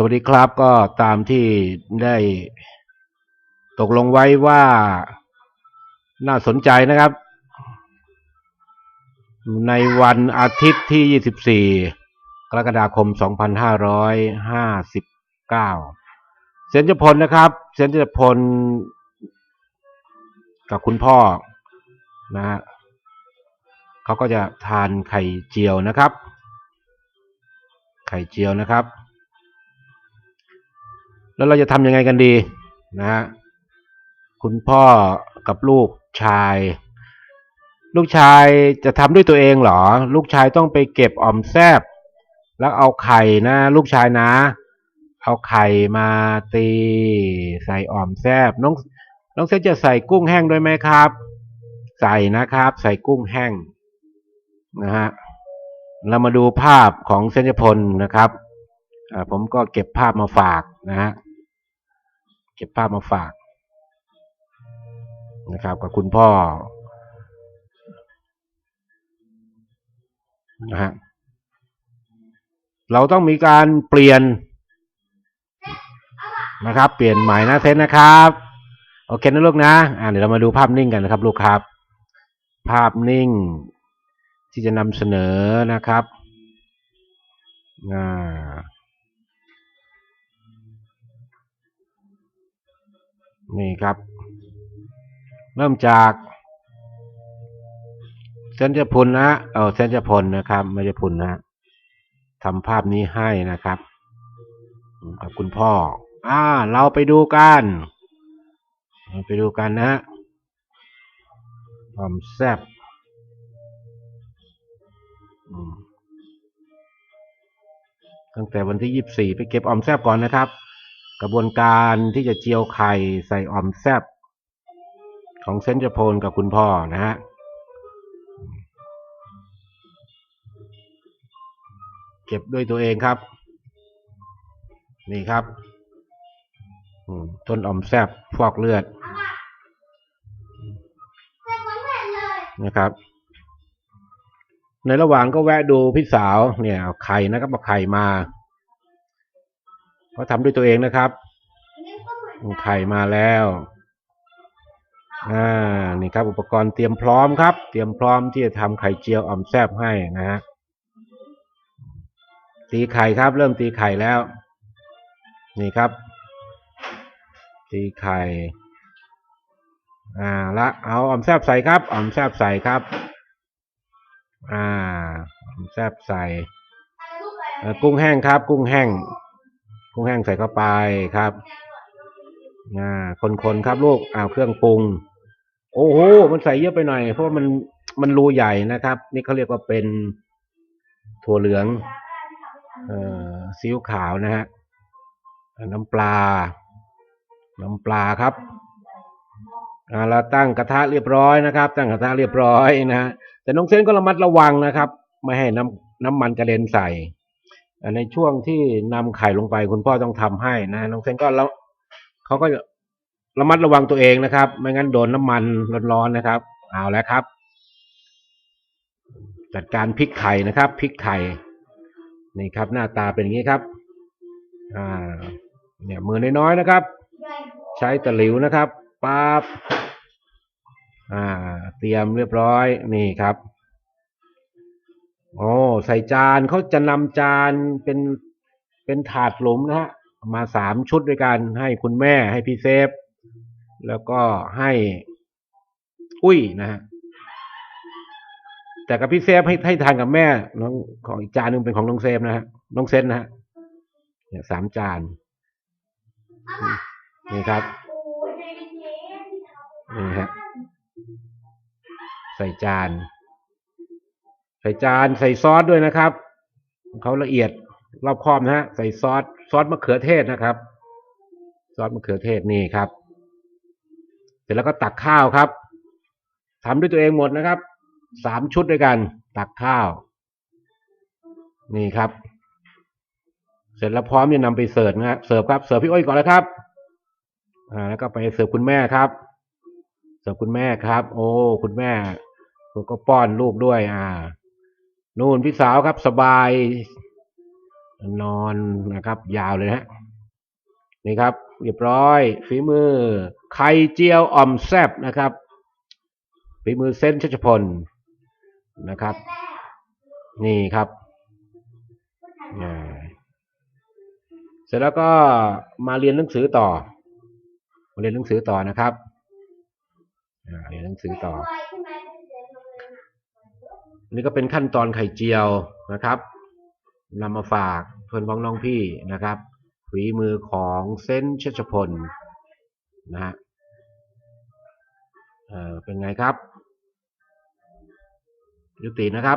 สวัสดีครับก็ตามที่ได้ตกลงไว้ว่าน่าสนใจนะครับ ในวันอาทิตย์ที่ 24 กรกฎาคม 2559 เซนจพลนะครับ เซนจพลกับคุณพ่อนะฮะเขาก็จะทานไข่เจียวนะครับ ไข่เจียวนะครับ แล้วเราจะทำยังไงกันดีนะฮะคุณพ่อกับลูกชาย ลูกชายจะทำด้วยตัวเองเหรอ ลูกชายต้องไปเก็บอ่อมแซบแล้วเอาไข่นะ ลูกชายนะ เอาไข่มาตี ใส่อ่อมแซบน้องน้องเซนจะใส่กุ้งแห้งด้วยไหมครับ ใส่นะครับ ใส่กุ้งแห้งนะฮะเรามาดูภาพของเซนจพลนะครับผมก็เก็บภาพมาฝากนะฮะ เก็บภาพมาฝากนะครับกับคุณพ่อนะฮะเราต้องมีการเปลี่ยนนะครับ เปลี่ยนใหม่นะเซนนะครับ โอเคนะลูกนะ อ่าเดี๋ยวเรามาดูภาพนิ่งกันนะครับ ลูกครับ ภาพนิ่ง ที่จะนำเสนอนะครับอ่า นี่ครับ เริ่มจากเซนจะพลนะ เออเซนจะพลนะครับ ไม่ใช่พลนะทำภาพนี้ให้นะครับกับคุณพ่อ อ่า เราไปดูกันเราไปดูกันนะฮะความแซ่บตั้งแต่วันที่ยี่สิบสี่ไปเก็บออมแซบก่อนนะครับ กระบวนการที่จะเจียวไข่ใส่ออมแซบของเซนจโพนกับคุณพ่อนะฮะเก็บด้วยตัวเองครับ นี่ครับต้นออมแซบฟอกเลือดนะครับ ในระหว่างก็แวะดูพี่สาวเนี่ยเอาไข่นะครับเอาไข่มา เขาทำด้วยตัวเองนะครับเอาไข่มาแล้วอ่านี่ครับอุปกรณ์เตรียมพร้อมครับ เตรียมพร้อมที่จะทำไข่เจียวอ่อมแซบให้นะฮะตีไข่ครับ เริ่มตีไข่แล้ว นี่ครับ ตีไข่อ่าละเอาอ่อมแซบใส่ครับอ่อมแซบใส่ครับอ่าอ่อมแซบใส่เอ่อกุ้งแห้งครับ กุ้งแห้ง กุ้งแห้งใส่เข้าไปครับอ่าคนๆครับลูกอ้าวเครื่องปรุง โอ้โหมันใส่เยอะไปหน่อย เพราะมันมันรูใหญ่นะครับ นี่เขาเรียกว่าเป็นถั่วเหลือง เอ่อซีอิ๊วขาวนะฮะน้ำปลา น้ำปลาครับเราตั้งกระทะเรียบร้อยนะครับ ตั้งกระทะเรียบร้อยนะฮะแต่น้องเซนก็ระมัดระวังนะครับ ไม่ให้น้ำน้ำมันกระเด็นใส่ ในช่วงที่นำไข่ลงไปคุณพ่อต้องทำให้นะน้องเซนก็แล้วเขาก็ระมัดระวังตัวเองนะครับ ไม่งั้นโดนน้ำมันร้อนๆนะครับ เอาแล้วครับ จัดการพริกไข่นะครับพริกไข่นี่ครับ หน้าตาเป็นอย่างนี้ครับ อ่า เนี่ยมือน้อยๆนะครับ ใช้ตะหลิวนะครับปั๊บอ่า เตรียมเรียบร้อยนี่ครับ โอ้ใส่จานเขาจะนำจานเป็นเป็นถาดหลุมนะฮะมาสามชุดด้วยกัน ให้คุณแม่ให้พี่เซฟ แล้วก็ให้อุ้ยนะฮะแต่กับพี่เซฟให้ให้ทานกับแม่น้องของอีกจานหนึ่งเป็นของน้องเซฟนะฮะน้องเซนนะฮะเนี่ยสามจานนี่ครับนี่ฮะใส่จาน ส่จานใส่ซอสด้วยนะครับเขาละเอียดรอบคอบนะฮะใส่ซอสซอสมะเขือเทศนะครับ ซอสมะเขือเทศนี่ครับ เสร็จแล้วก็ตักข้าวครับทำด้วยตัวเองหมดนะครับสามชุดด้วยกัน ตักข้าว นี่ครับ เสร็จแล้วพร้อมจะนำไปเสิร์ฟนะเสิร์ฟครับเสิร์ฟพี่อ้อยก่อนเลยครับอ่าแล้วก็ไปเสิร์ฟคุณแม่ครับ เสิร์ฟคุณแม่ครับ โอ้ คุณแม่ก็ป้อนลูกด้วย อ่า นู่นพี่สาวครับสบาย นอนนะครับ ยาวเลยนะนี่ครับเรียบร้อย ฝีมือ ไข่เจียวอ่อมแซบนะครับ ฝีมือเส้นชัชพลนะครับ นี่ครับเสร็จแล้วก็มาเรียนหนังสือต่อมาเรียนหนังสือต่อนะครับอ่าเรียนหนังสือต่อ นี่ก็เป็นขั้นตอนไข่เจียวนะครับนำมาฝากเพื่อนพ้องน้องพี่นะครับฝีมือของเส้นชัชพลนะฮะเออเป็นไงครับ ยุตินะครับ